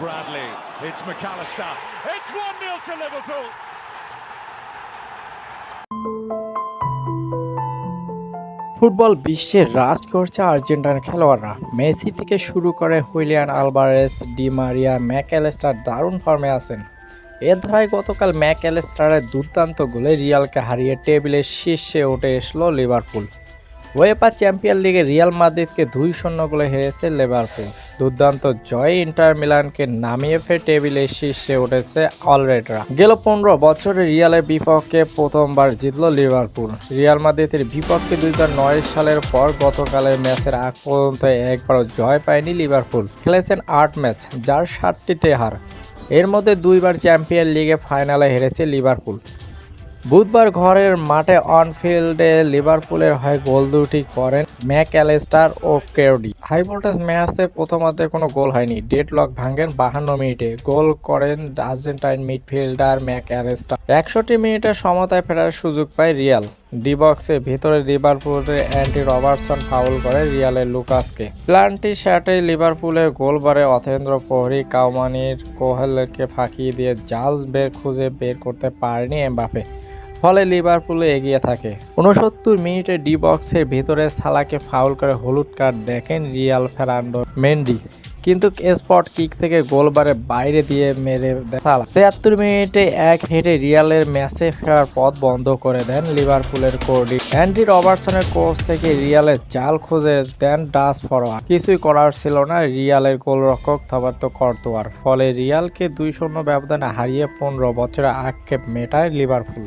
Bradley. It's McAllister. It's 1 0 to Liverpool. Football বিশ্বের রাজ করছে আর্জেন্টাইন খেলোয়াড়রা মেসি থেকে শুরু করে হুইলিয়ান আলভারেস ডি মারিয়া ম্যাকঅ্যালেস্টার দারুণ ফর্মে আছেন এর ধারায় গতকাল ম্যাকঅ্যালেস্টারের দুর্দান্ত গোলে রিয়ালকে হারিয়ে টেবিলের শীর্ষে উঠে এসলো লিভারপুল ওয়েপা চ্যাম্পিয়ন লিগে রিয়াল মাদ্রিদকে দুই শূন্য গোলে হেরেছে লিভারপুল দুর্দান্ত জয় ইন্টার মিলানকে নামিয়ে ফের টেবিলের শীর্ষে উঠেছে অলরেডরা গেল পনেরো বছরে রিয়ালের বিপক্ষে প্রথমবার জিতল লিভারপুল রিয়াল মাদ্রিদের বিপক্ষে দুই হাজার নয় সালের পর গতকালের ম্যাচের আগ পর্যন্ত একবারও জয় পায়নি লিভারপুল খেলেছেন আট ম্যাচ, যার সাতটিতে হার এর মধ্যে দুইবার চ্যাম্পিয়ন লিগে ফাইনালে হেরেছে লিভারপুল বুধবার ঘরের মাঠে অনফিল্ডে লিভারপুলের হয়ে গোল দুটি করেন ম্যাক অ্যালেস্টার ও কেওডি হাই ভোল্টেজ ম্যাচে প্রথমার্ধে কোনো গোল হয়নি। ডেড লক ভাঙেন বাহান্ন মিনিটে। গোল করেন আর্জেন্টাইন মিডফিল্ডার ম্যাক অ্যালেস্টার একষট্টি মিনিটে সমতায় ফেরার সুযোগ পায় রিয়াল। ডি বক্সে ভেতরে লিভারপুলের অ্যান্টি রবার্টসন ফাউল করে রিয়ালের লুকাসকে। প্লান্টি শ্যাটে লিভারপুলের গোলবারে অথেন্দ্র প্রহরী কাউমানির কোহেলকে ফাঁকি দিয়ে জাল বের খুঁজে বের করতে পারেনি এমবাপে। ফলে লিভারপুলে এগিয়ে থাকে। উনসত্তর মিনিটে ডি বক্সের ভেতরে সালাকে ফাউল করে হলুদ কার্ড দেখেন রিয়াল ফেরান্ডো মেন্ডি। কিন্তু স্পট কিক থেকে গোলবারে বাইরে দিয়ে মেরে দেন সালা। তেয়াত্তর মিনিটে এক হেডে রিয়ালের ম্যাচে ফেরার পথ বন্ধ করে দেন লিভারপুলের কোর্ডি অ্যান্ডি রবার্টসনের কোচ থেকে রিয়ালের জাল খুঁজে দেন ডাস ফরওয়ার্ড কিছুই করার ছিল না রিয়ালের গোলরক্ষক থবার্ত কর্তোয়ার। ফলে রিয়ালকে দুই শূন্য ব্যবধানে হারিয়ে পনেরো বছরের আক্ষেপ মেটায় লিভারপুল।